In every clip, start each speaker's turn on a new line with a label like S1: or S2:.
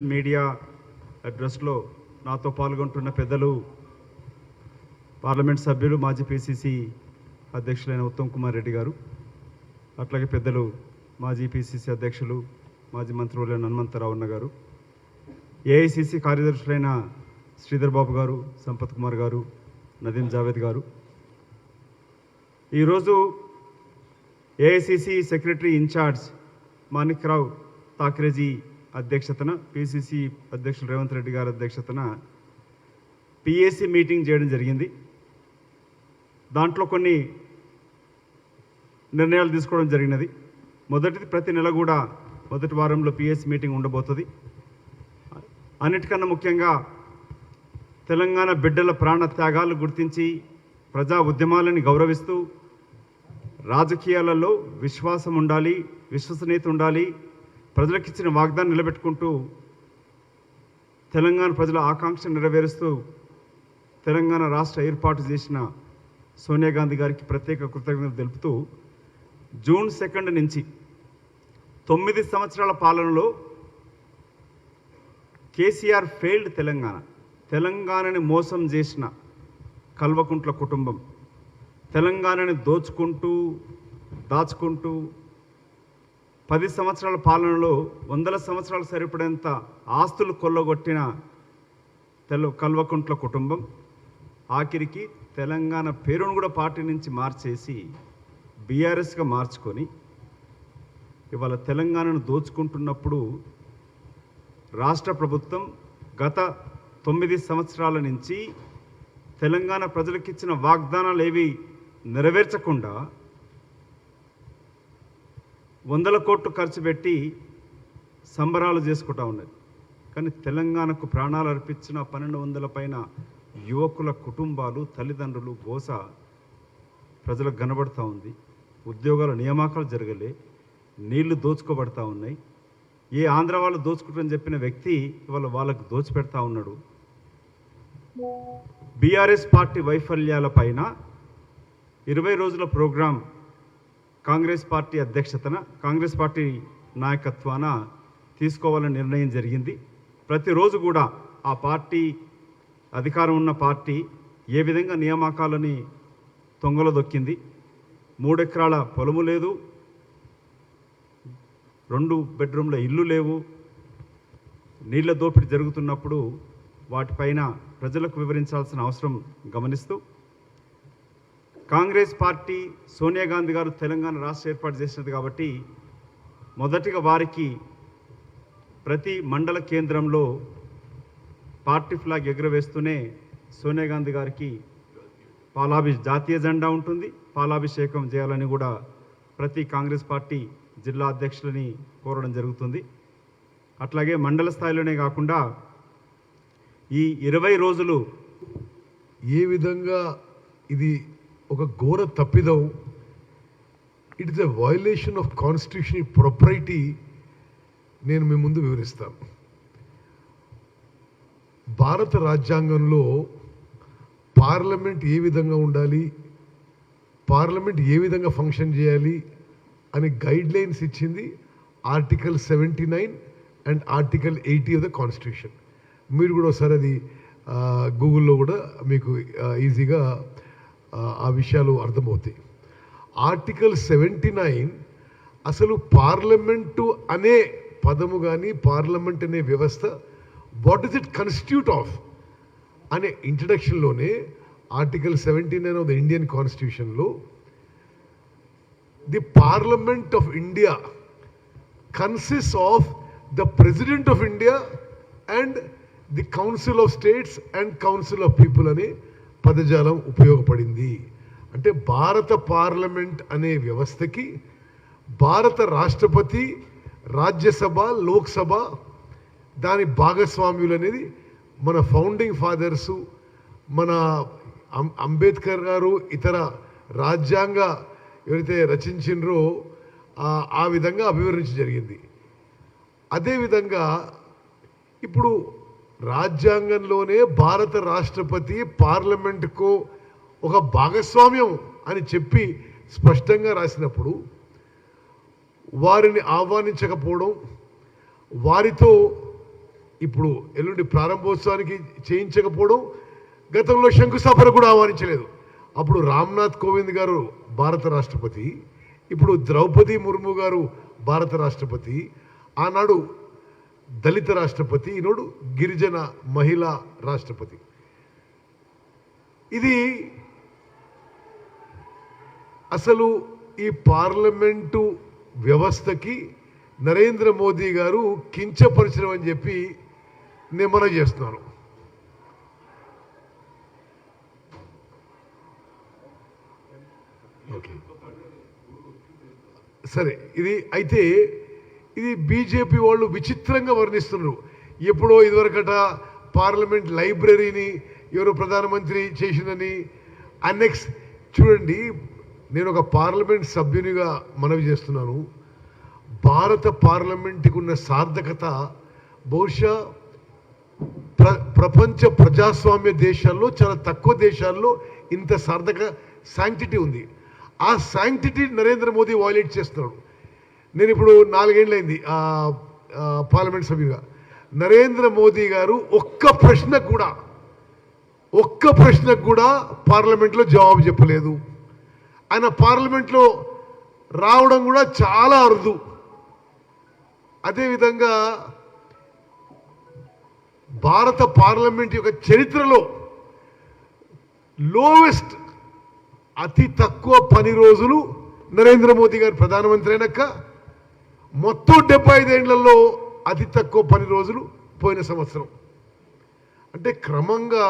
S1: Media అడ్రస్లో నాతో పాల్గొంటున్న పెద్దలు పార్లమెంట్ సభ్యులు మాజీ పిసిసి అధ్యక్షులైన ఉత్తమ్ కుమార్ రెడ్డి గారు అట్లాగే పెద్దలు మాజీ పిసిసి అధ్యక్షులు మాజీ మంత్రులైన హనుమంతరావు అన్న గారు ఏఐసిసి కార్యదర్శులైన శ్రీధర్ బాబు గారు సంపత్ కుమార్ గారు నదీం జావేద్ గారు. ఈరోజు AICC secretary incharge Manikrao Thakreji అధ్యక్షతన పిసిసి అధ్యక్షులు రేవంత్ రెడ్డి గారి అధ్యక్షతన పిఏసి మీటింగ్ చేయడం జరిగింది. దాంట్లో కొన్ని నిర్ణయాలు తీసుకోవడం జరిగినది. మొదటిది ప్రతి నెల కూడా మొదటి వారంలో పిఎస్సి మీటింగ్ ఉండబోతుంది. అన్నిటికన్నా ముఖ్యంగా తెలంగాణ బిడ్డల ప్రాణ త్యాగాలు గుర్తించి ప్రజా ఉద్యమాలని గౌరవిస్తూ రాజకీయాలలో విశ్వాసం ఉండాలి విశ్వసనీయత ఉండాలి ప్రజలకు ఇచ్చిన వాగ్దానం నిలబెట్టుకుంటూ తెలంగాణ ప్రజల ఆకాంక్ష నెరవేరుస్తూ తెలంగాణ రాష్ట్ర ఏర్పాటు చేసిన సోనియా గాంధీ గారికి ప్రత్యేక కృతజ్ఞతలు తెలుపుతూ జూన్ సెకండ్ నుంచి తొమ్మిది సంవత్సరాల పాలనలో కేసీఆర్ ఫెయిల్డ్ తెలంగాణ. తెలంగాణని మోసం చేసిన కల్వకుంట్ల కుటుంబం. తెలంగాణని దోచుకుంటూ దాచుకుంటూ పది సంవత్సరాల పాలనలో వందల సంవత్సరాలు సరిపడేంత ఆస్తులు కొల్లగొట్టిన తెల కల్వకుంట్ల కుటుంబం ఆఖరికి తెలంగాణ పేరును కూడా పార్టీ నుంచి మార్చేసి బీఆర్ఎస్గా మార్చుకొని ఇవాళ తెలంగాణను దోచుకుంటున్నప్పుడు రాష్ట్ర ప్రభుత్వం గత తొమ్మిది సంవత్సరాల నుంచి తెలంగాణ ప్రజలకిచ్చిన వాగ్దానాలు ఏవి నెరవేర్చకుండా వందల కోట్లు ఖర్చు పెట్టి సంబరాలు చేసుకుంటా ఉన్నది. కానీ తెలంగాణకు ప్రాణాలు అర్పించిన పన్నెండు వందల పైన యువకుల కుటుంబాలు తల్లిదండ్రులు గోస ప్రజలకు కనబడుతూ ఉంది. ఉద్యోగాల నియామకాలు జరగలే. నీళ్ళు దోచుకోబడతా ఉన్నాయి. ఏ ఆంధ్ర వాళ్ళు దోచుకుంటారని చెప్పిన వ్యక్తి ఇవాళ వాళ్ళకు దోచిపెడతా ఉన్నాడు. బీఆర్ఎస్ పార్టీ వైఫల్యాల పైన ఇరవై రోజుల ప్రోగ్రాం కాంగ్రెస్ పార్టీ అధ్యక్షతన కాంగ్రెస్ పార్టీ నాయకత్వాన తీసుకోవాలని నిర్ణయం జరిగింది. ప్రతిరోజు కూడా ఆ పార్టీ అధికారం ఉన్న పార్టీ ఏ విధంగా నియామకాలని తొంగలో దొక్కింది. మూడెకరాల పొలము లేదు. రెండు బెడ్రూమ్ల ఇల్లు లేవు. నీళ్ళ దోపిడీ జరుగుతున్నప్పుడు వాటిపైన ప్రజలకు వివరించాల్సిన అవసరం గమనిస్తూ కాంగ్రెస్ పార్టీ సోనియా గాంధీ గారు తెలంగాణ రాష్ట్ర ఏర్పాటు చేసినది కాబట్టి మొదటిగా వారికి ప్రతి మండల కేంద్రంలో పార్టీ ఫ్లాగ్ ఎగురవేస్తూనే సోనియా గాంధీ గారికి పాలాభి జాతీయ జెండా ఉంటుంది. పాలాభిషేకం చేయాలని కూడా ప్రతి కాంగ్రెస్ పార్టీ జిల్లా అధ్యక్షులని కోరడం జరుగుతుంది. అట్లాగే మండల స్థాయిలోనే కాకుండా ఈ ఇరవై రోజులు
S2: ఏ విధంగా ఇది ఒక ఘోర తప్పిదం. It is a violation of constitution propriety నేను మీ ముందు వివరిస్తాను. భారత రాజ్యాంగంలో పార్లమెంట్ ఏ విధంగా ఉండాలి? పార్లమెంట్ ఏ విధంగా ఫంక్షన్ చేయాలి? అని గైడ్ లైన్స్ ఇచ్చింది article seventy nine and article eighty of the constitution. మీరు కూడా ఒకసారి అది గూగుల్లో కూడా మీకు ఈజీగా ఆ, విషయాలు అర్థమవుతాయి. ఆర్టికల్ సెవెంటీ నైన్ అసలు పార్లమెంటు అనే పదము కానీ పార్లమెంట్ అనే వ్యవస్థ what is it constitute of అనే ఇంట్రడక్షన్లోనే article seventy nine of the Indian కాన్స్టిట్యూషన్లో the parliament of India consists of the president of India and the council of states and council of people అనే పదజాలం ఉపయోగపడింది. అంటే భారత parliament అనే వ్యవస్థకి భారత రాష్ట్రపతి రాజ్యసభ లోక్సభ దాని భాగస్వామ్యులు అనేది మన ఫౌండింగ్ ఫాదర్సు మన అం- అంబేద్కర్ గారు ఇతర రాజ్యాంగ ఎవరైతే రచించినరో ఆ- ఆ విధంగా అభివర్ణించి జరిగింది. అదేవిధంగా ఇప్పుడు రాజ్యాంగంలోనే భారత రాష్ట్రపతి పార్లమెంటుకు ఒక భాగస్వామ్యం అని చెప్పి స్పష్టంగా రాసినప్పుడు వారిని ఆహ్వానించకపోవడం వారితో ఇప్పుడు ఎల్లుండి ప్రారంభోత్సవానికి చేయించకపోవడం గతంలో శంకుస్థాపన కూడా ఆహ్వానించలేదు. అప్పుడు రామ్నాథ్ కోవింద్ గారు భారత రాష్ట్రపతి ఇప్పుడు ద్రౌపది ముర్ము గారు భారత రాష్ట్రపతి ఆనాడు దళిత రాష్ట్రపతి ఈనాడు గిరిజన మహిళా రాష్ట్రపతి. ఇది అసలు ఈ పార్లమెంటు వ్యవస్థకి నరేంద్ర మోదీ గారు కించపరచడం అని చెప్పి నేను మనం చేస్తున్నాను ఓకే. సరే ఇది అయితే ఇది బీజేపీ వాళ్ళు విచిత్రంగా వర్ణిస్తున్నారు. ఎప్పుడో ఇదివరకట పార్లమెంట్ లైబ్రరీని ఎవరో ప్రధానమంత్రి చేసిందని అన్నెక్స్ చూడండి నేను ఒక పార్లమెంట్ సభ్యునిగా మనవి చేస్తున్నాను. భారత పార్లమెంట్కి ఉన్న సార్థకత బహుశా ప్ర ప్రపంచ ప్రజాస్వామ్య దేశాల్లో చాలా తక్కువ దేశాల్లో ఇంత సార్థక శాంక్టిటీ ఉంది. ఆ శాంక్టిటీ నరేంద్ర మోదీ వాయిలేట్ చేస్తున్నాడు. నేను ఇప్పుడు నాలుగేళ్ళైంది పార్లమెంట్ సభ్యుగా నరేంద్ర మోదీ గారు ఒక్క ప్రశ్న కూడా ఒక్క ప్రశ్నకు కూడా పార్లమెంట్లో జవాబు చెప్పలేదు. ఆయన పార్లమెంట్లో రావడం కూడా చాలా అరుదు. అదేవిధంగా భారత పార్లమెంట్ యొక్క చరిత్రలో లోవెస్ట్ అతి తక్కువ పని రోజులు నరేంద్ర మోదీ గారు ప్రధానమంత్రి అయినాక మొత్తం డెబ్బై ఐదేళ్ళలో అతి తక్కువ పని రోజులు పోయిన సంవత్సరం. అంటే క్రమంగా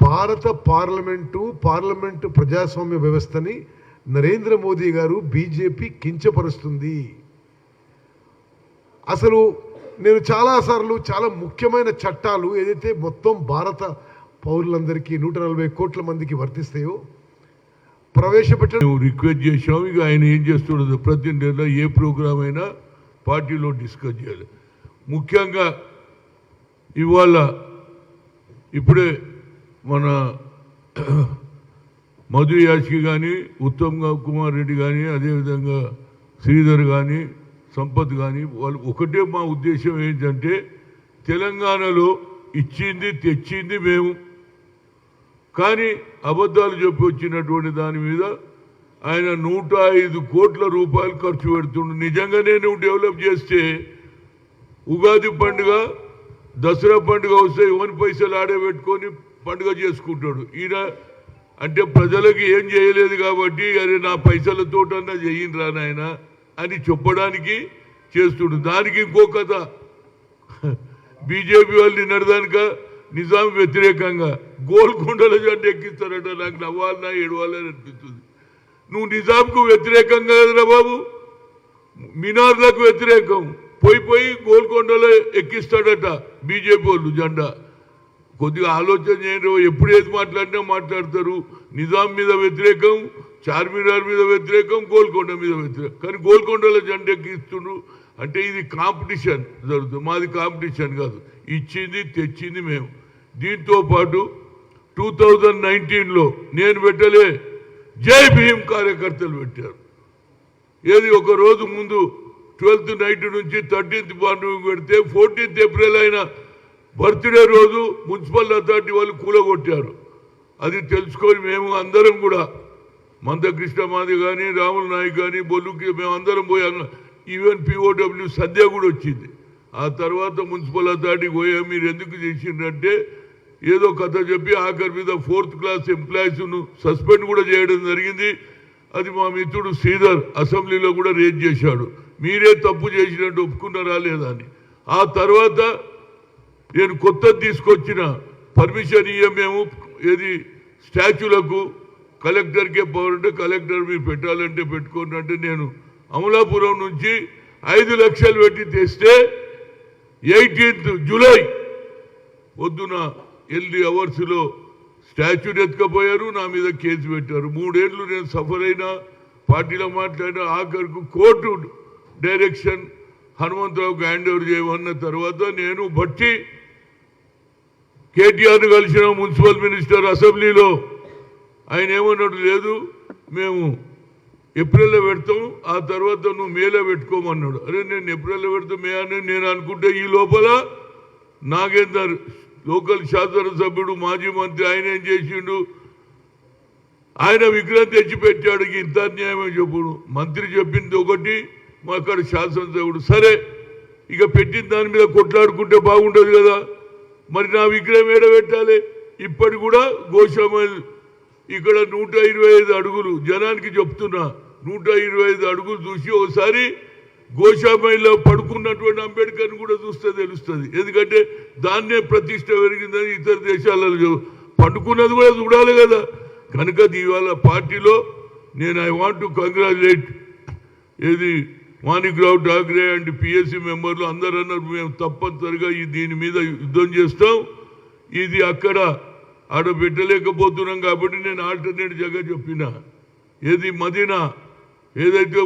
S2: భారత పార్లమెంటు పార్లమెంటు ప్రజాస్వామ్య వ్యవస్థని నరేంద్ర మోదీ గారు బీజేపీ కించపరుస్తుంది. అసలు నేను చాలాసార్లు చాలా ముఖ్యమైన చట్టాలు ఏదైతే మొత్తం భారత పౌరులందరికీ నూట నలభై కోట్ల మందికి వర్తిస్తాయో ప్రవేశపెట్టడం
S3: మేము రిక్వెస్ట్ చేసాం ఇక ఆయన ఏం చేస్తుండదు ప్రతి నెల ఏ ప్రోగ్రామ్ అయినా పార్టీలో డిస్కస్ చేయాలి. ముఖ్యంగా ఇవాళ ఇప్పుడే మన మధు యాష్కి కానీ ఉత్తమ్ కుమార్ రెడ్డి కానీ అదేవిధంగా శ్రీధర్ కానీ సంపత్ కానీ వాళ్ళు ఒకటే మా ఉద్దేశం ఏంటంటే తెలంగాణలో ఇచ్చింది తెచ్చింది మేము. కానీ అబద్ధాలు చెప్పి వచ్చినటువంటి దాని మీద ఆయన నూట ఐదు కోట్ల రూపాయలు ఖర్చు పెడుతుండు. నిజంగానే నువ్వు డెవలప్ చేస్తే ఉగాది పండుగ దసరా పండుగ వస్తే ఇవన్నీ పైసలు ఆడే పెట్టుకొని పండుగ చేసుకుంటాడు. ఈయన అంటే ప్రజలకు ఏం చేయలేదు కాబట్టి అరే నా పైసలతోటన్నా చెయ్యినరా నాయన అని చెప్పడానికి చేస్తుండు. దానికి ఇంకో కథ. బీజేపీ వాళ్ళు నిన్నటిదానిక నిజాం వ్యతిరేకంగా గోల్కొండల జెండా ఎక్కిస్తారట. నాకు నవ్వాలన్నా ఏడవాలని అనిపిస్తుంది. నువ్వు నిజాంకు వ్యతిరేకంగా కదరా బాబు. మినార్లకు వ్యతిరేకం. పోయి పోయి గోల్కొండలో ఎక్కిస్తాడట బీజేపీ వాళ్ళు జెండా. కొద్దిగా ఆలోచన చేయండి ఎప్పుడు ఏది మాట్లాడినా మాట్లాడతారు. నిజాం మీద వ్యతిరేకం చార్మినార్ మీద వ్యతిరేకం గోల్కొండ మీద వ్యతిరేకం. కానీ గోల్కొండలో జెండా ఎక్కిస్తుండ్రు అంటే ఇది కాంపిటీషన్ జరుగుతుంది. మాది కాంపిటీషన్ కాదు. ఇచ్చింది తెచ్చింది మేము. దీంతో పాటు టూ థౌజండ్ నైన్టీన్లో నేను పెట్టలే జై భీం కార్యకర్తలు పెట్టారు. ఏది ఒక రోజు ముందు ట్వెల్త్ నైట్ నుంచి థర్టీన్త్ మార్నింగ్ పెడితే ఫోర్టీన్త్ ఏప్రిల్ అయిన బర్త్డే రోజు మున్సిపల్ అథారిటీ వాళ్ళు కూలగొట్టారు. అది తెలుసుకొని మేము అందరం కూడా మందకృష్ణ మాది కానీ రాముల నాయక్ కానీ బొల్లుకి మేము అందరం పోయి ఈవెన్ పిఓడబ్ల్యూ సద్య కూడా వచ్చింది. ఆ తర్వాత మున్సిపల్ అథారిటీకి పోయా మీరు ఎందుకు చేసిండ్రంటే ఏదో కథ చెప్పి ఆఖరి మీద ఫోర్త్ క్లాస్ ఎంప్లాయీస్ను సస్పెండ్ కూడా చేయడం జరిగింది. అది మా మిత్రుడు శ్రీధర్ అసెంబ్లీలో కూడా రేజ్ చేశాడు. మీరే తప్పు చేసినట్టు ఒప్పుకున్నారా లేదా అని. ఆ తర్వాత నేను కొత్తది తీసుకొచ్చిన పర్మిషన్ ఇయ్యమేము ఏది? స్టాచ్యూలకు కలెక్టర్కే పవర్ కలెక్టర్ మీరు పెట్టాలంటే పెట్టుకోండి అంటే నేను అమలాపురం నుంచి ఐదు లక్షలు పెట్టి తెస్తే ఎయిటీన్త్ జూలై పొద్దున ఎల్డి అవర్స్లో స్టాచ్యూని ఎత్తుకపోయారు. నా మీద కేసు పెట్టారు. మూడేళ్ళు నేను సఫర్ అయినా పార్టీలో మాట్లాడిన ఆఖరికి కోర్టు డైరెక్షన్ హనుమంతరావుకు హ్యాండ్ ఓవర్ చేయమన్న తర్వాత నేను బట్టి కేటీఆర్ను కలిసిన మున్సిపల్ మినిస్టర్ అసెంబ్లీలో. ఆయన ఏమన్నట్టు లేదు మేము ఏప్రిల్లో పెడతాం ఆ తర్వాత నువ్వు మేలో పెట్టుకోమన్నాడు. అరే నేను ఏప్రిల్లో పెడతా మే అని నేను అనుకుంటే ఈ లోపల నాగేందర్ లోకల్ శాసనసభ్యుడు మాజీ మంత్రి ఆయన ఏం చేసిండు? ఆయన విగ్రహం తెచ్చిపెట్టాడు ఇంత అన్యాయమే చెప్పుడు. మంత్రి చెప్పింది ఒకటి మా అక్కడ శాసనసభ్యుడు సరే ఇక పెట్టిన దాని మీద కొట్లాడుకుంటే బాగుండదు కదా. మరి నా విగ్రహం ఏడ పెట్టాలి? ఇప్పటి కూడా గోషామైల్ ఇక్కడ నూట ఇరవై ఐదు అడుగులు జనానికి చెప్తున్నా నూట ఇరవై ఐదు అడుగులు చూసి ఒకసారి గోషాబాయిలో పడుకున్నటువంటి అంబేద్కర్ని కూడా చూస్తే తెలుస్తుంది. ఎందుకంటే దాన్నే ప్రతిష్ట పెరిగిందని ఇతర దేశాలలో పడుకున్నది కూడా చూడాలి కదా. కనుక ఇవాళ పార్టీలో నేను ఐ వాంట్ టు కంగ్రాచులేట్ ఏది మాణిక్రావు ఠాక్రే అండ్ పిఎస్సి మెంబర్లు అందరూ అన్నారు మేము తప్పనిసరిగా ఈ దీని మీద యుద్ధం చేస్తాం. ఇది అక్కడ ఆడ పెట్టలేకపోతున్నాం కాబట్టి నేను ఆల్టర్నేట్ జగ చెప్పిన. ఏది మదీనా ఏదైతే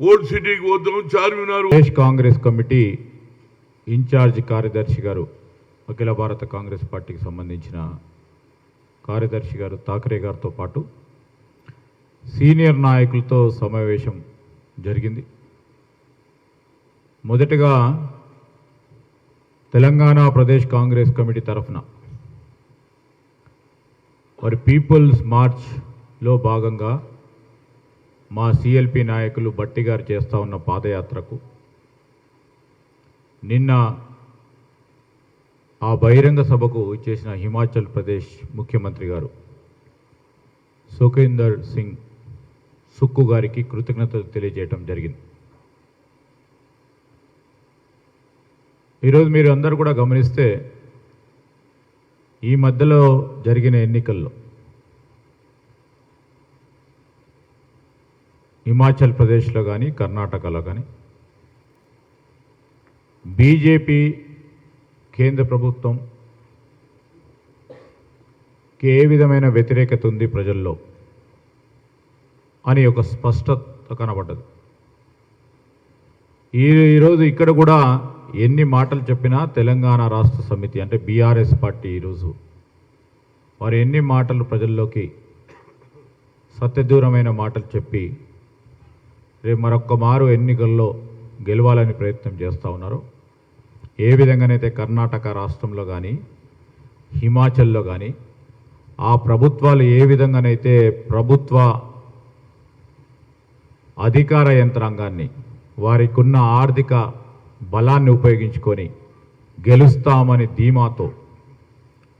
S3: ఓల్డ్ సిటీకి పోతాం Charminar
S4: Pradesh Congress committee incharge కార్యదర్శి గారు అఖిల భారత కాంగ్రెస్ పార్టీకి సంబంధించిన కార్యదర్శి గారు థాకరే గారితో పాటు సీనియర్ నాయకులతో సమావేశం జరిగింది. మొదటగా తెలంగాణ ప్రదేశ్ కాంగ్రెస్ కమిటీ తరఫున వారి పీపుల్స్ మార్చ్లో భాగంగా మా సిఎల్పి నాయకులు బట్టి గారు చేస్తూ ఉన్న పాదయాత్రకు నిన్న ఆ బహిరంగ సభకు చేసిన హిమాచల్ ప్రదేశ్ ముఖ్యమంత్రి గారు సుఖేందర్ సింగ్ సుక్కు గారికి కృతజ్ఞతలు తెలియజేయటం జరిగింది. ఈరోజు మీరు అందరూ కూడా గమనిస్తే ఈ మధ్యలో జరిగిన ఎన్నికల్లో హిమాచల్ ప్రదేశ్లో కానీ కర్ణాటకలో కానీ బీజేపీ కేంద్ర ప్రభుత్వం ఏ విధమైన వ్యతిరేకత ఉంది ప్రజల్లో అని ఒక స్పష్టత కనబడ్డది. ఈ ఈరోజు ఇక్కడ కూడా ఎన్ని మాటలు చెప్పినా తెలంగాణ రాష్ట్ర సమితి అంటే బీఆర్ఎస్ పార్టీ ఈరోజు వారు ఎన్ని మాటలు ప్రజల్లోకి సత్యదూరమైన మాటలు చెప్పి రేపు మరొక్క మారు ఎన్నికల్లో గెలవాలని ప్రయత్నం చేస్తూ ఉన్నారు. ఏ విధంగానైతే కర్ణాటక రాష్ట్రంలో కానీ హిమాచల్లో కానీ ఆ ప్రభుత్వాలు ఏ విధంగానైతే ప్రభుత్వ అధికార యంత్రాంగాన్ని వారికున్న ఆర్థిక బలాన్ని ఉపయోగించుకొని గెలుస్తామని ధీమాతో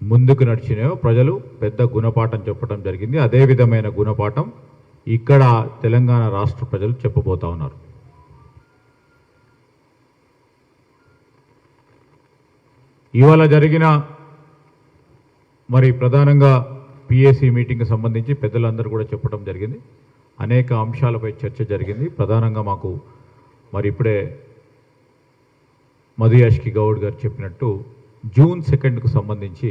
S4: ముందుకు నడిచినాయో ప్రజలు పెద్ద గుణపాఠం చెప్పడం జరిగింది. అదే విధమైన గుణపాఠం ఇక్కడ తెలంగాణ రాష్ట్ర ప్రజలు చెప్పబోతా ఉన్నారు. ఇవాళ జరిగిన మరి ప్రధానంగా పిఎస్సి మీటింగ్కి సంబంధించి పెద్దలందరూ కూడా చెప్పడం జరిగింది. అనేక అంశాలపై చర్చ జరిగింది. ప్రధానంగా మాకు మరి ఇప్పుడే మధు యాష్కి గౌడ్ గారు చెప్పినట్టు జూన్ సెకండ్కు సంబంధించి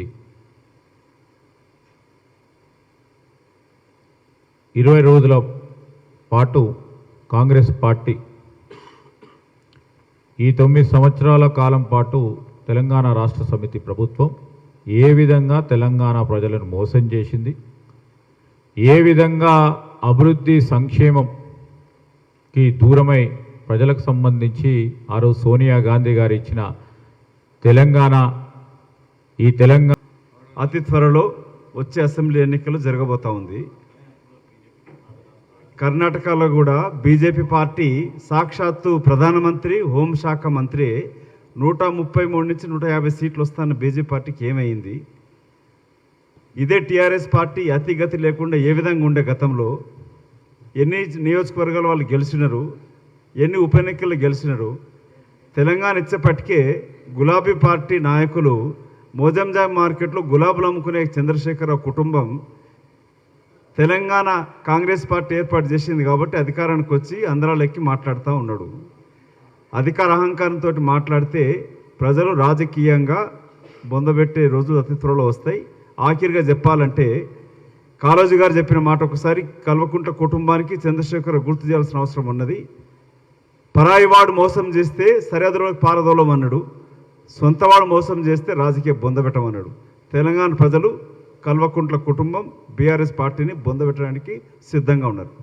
S4: ఇరవై రోజుల పాటు కాంగ్రెస్ పార్టీ ఈ తొమ్మిది సంవత్సరాల కాలం పాటు తెలంగాణ రాష్ట్ర సమితి ప్రభుత్వం ఏ విధంగా తెలంగాణ ప్రజలను మోసం చేసింది? ఏ విధంగా అభివృద్ధి సంక్షేమంకి దూరమై ప్రజలకు సంబంధించి ఆ రోజు సోనియా గాంధీ గారు ఇచ్చిన తెలంగాణ ఈ తెలంగాణ
S1: అతి త్వరలో వచ్చే అసెంబ్లీ ఎన్నికలు జరగబోతా ఉంది. కర్ణాటకలో కూడా బీజేపీ పార్టీ సాక్షాత్తు ప్రధానమంత్రి హోంశాఖ మంత్రి నూట ముప్పై మూడు నుంచి నూట యాభై సీట్లు వస్తున్న బీజేపీ పార్టీకి ఏమైంది? ఇదే టీఆర్ఎస్ పార్టీ అతిగతి లేకుండా ఏ విధంగా ఉండే గతంలో? ఎన్ని నియోజకవర్గాలు వాళ్ళు గెలిచినారు? ఎన్ని ఉప ఎన్నికలు గెలిచినారు? తెలంగాణ ఇచ్చేపటికే గులాబీ పార్టీ నాయకులు మోజంజాం మార్కెట్లో గులాబులు అమ్ముకునే చంద్రశేఖరరావు కుటుంబం తెలంగాణ కాంగ్రెస్ పార్టీ ఏర్పాటు చేసింది కాబట్టి అధికారానికి వచ్చి అందరాలెక్కి మాట్లాడుతూ ఉన్నాడు. అధికార అహంకారంతో మాట్లాడితే ప్రజలు రాజకీయంగా బొందబెట్టే రోజులు అతి త్వరలో వస్తాయి. ఆఖరిగా చెప్పాలంటే కాళోజీ గారు చెప్పిన మాట ఒకసారి కల్వకుంట్ల కుటుంబానికి చంద్రశేఖర్ గుర్తు చేయాల్సిన అవసరం ఉన్నది. పరాయి వాడు మోసం చేస్తే సరిహద్దులోకి పారదోలమన్నాడు. సొంతవాడు మోసం చేస్తే రాజకీయ బొందబెట్టమన్నాడు. తెలంగాణ ప్రజలు కల్వకుంట్ల కుటుంబం బీఆర్ఎస్ పార్టీని బొందబెట్టడానికి సిద్ధంగా ఉన్నారు.